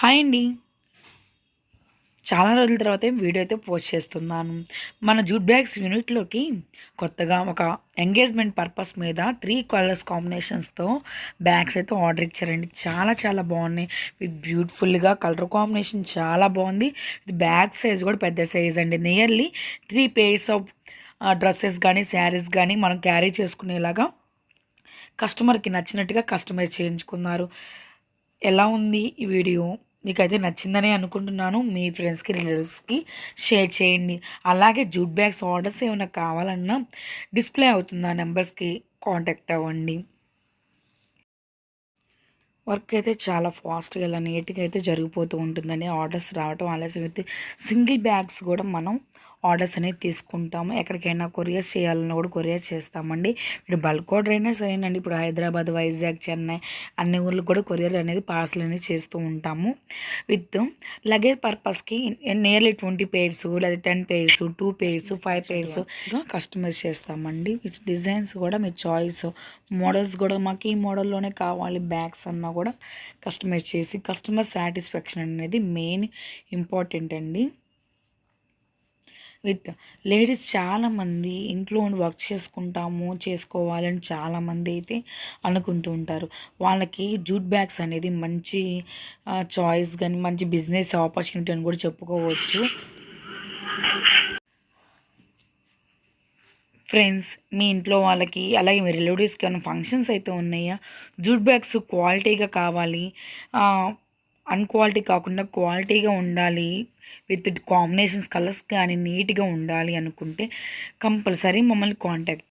Hi అండి. చాలా రోజుల తర్వాత వీడియో అయితే పోస్ట్ చేస్తున్నాను. మన జూట్ బ్యాగ్స్ యూనిట్లోకి కొత్తగా ఒక ఎంగేజ్మెంట్ పర్పస్ మీద త్రీ కలర్స్ కాంబినేషన్స్తో బ్యాగ్స్ అయితే ఆర్డర్ ఇచ్చారండి. చాలా చాలా బాగున్నాయి. విత్ బ్యూటిఫుల్గా కలర్ కాంబినేషన్ చాలా బాగుంది. విత్ బ్యాగ్ సైజ్ కూడా పెద్ద సైజ్ అండి. Nearly three pairs of dresses కానీ శారీస్ కానీ మనం క్యారీ చేసుకునేలాగా కస్టమర్కి నచ్చినట్టుగా కస్టమైజ్ చేయించుకున్నారు. ఎలా ఉంది ఈ వీడియో మీకైతే నచ్చిందనే అనుకుంటున్నాను. మీ ఫ్రెండ్స్కి రిలేటివ్స్కి షేర్ చేయండి. అలాగే జూట్ బ్యాగ్స్ ఆర్డర్స్ ఏమైనా కావాలన్నా డిస్ప్లే అవుతుంది ఆ నెంబర్స్కి కాంటాక్ట్ అవ్వండి. వర్క్ అయితే చాలా ఫాస్ట్గా ఇలా నీట్గా అయితే జరిగిపోతూ ఉంటుందండి. ఆర్డర్స్ రావటం ఆలస్యం అయితే సింగిల్ బ్యాగ్స్ కూడా మనం ఆర్డర్స్ అనేది తీసుకుంటాము. ఎక్కడికైనా కొరియర్స్ చేయాలన్నా కూడా కొరియర్ చేస్తామండి. ఇప్పుడు బల్క్ ఆర్డర్ అయినా సరేనండి. ఇప్పుడు హైదరాబాద్ వైజాగ్ చెన్నై అన్ని ఊర్లకు కూడా కొరియర్ అనేది పార్సల్ అనేది చేస్తూ ఉంటాము. విత్ లగేజ్ పర్పస్కి నియర్లీ ట్వంటీ పేర్స్ లేదా ten pairs two pairs five pairs customise చేస్తామండి. విత్ డిజైన్స్ కూడా మీ చాయిస్ మోడల్స్ కూడా మాకు ఈ మోడల్లోనే కావాలి. బ్యాగ్స్ అన్నా కూడా కస్టమైజ్ చేసి కస్టమర్ సాటిస్ఫాక్షన్ అనేది మెయిన్ ఇంపార్టెంట్ అండి. విత్ లేడీస్ చాలామంది ఇంట్లో వర్క్ చేసుకుంటాము చేసుకోవాలని చాలామంది అయితే అనుకుంటూ ఉంటారు. వాళ్ళకి జూట్ బ్యాగ్స్ అనేది మంచి చాయిస్ కానీ మంచి బిజినెస్ ఆపర్చునిటీ అని కూడా చెప్పుకోవచ్చు. ఫ్రెండ్స్ మీ ఇంట్లో వాళ్ళకి అలాగే మీ రిలేటివ్స్కి ఏమైనా ఫంక్షన్స్ అయితే ఉన్నాయా? జూట్ బ్యాగ్స్ క్వాలిటీగా కావాలి. అన్క్వాలిటీ కాకుండా క్వాలిటీగా ఉండాలి. విత్ కాంబినేషన్స్ కలర్స్ కానీ నీట్గా ఉండాలి అనుకుంటే కంపల్సరీ మమ్మల్ని కాంటాక్ట్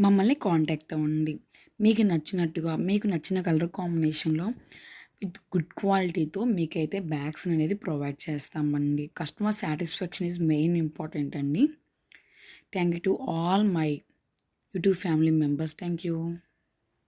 మమ్మల్ని కాంటాక్ట్ అవ్వండి. మీకు నచ్చినట్టుగా మీకు నచ్చిన కలర్ కాంబినేషన్లో విత్ గుడ్ క్వాలిటీతో మీకైతే బ్యాగ్స్ అనేది ప్రొవైడ్ చేస్తామండి. Customer satisfaction is main important అండి. Thank you to all my YouTube family members. Thank you.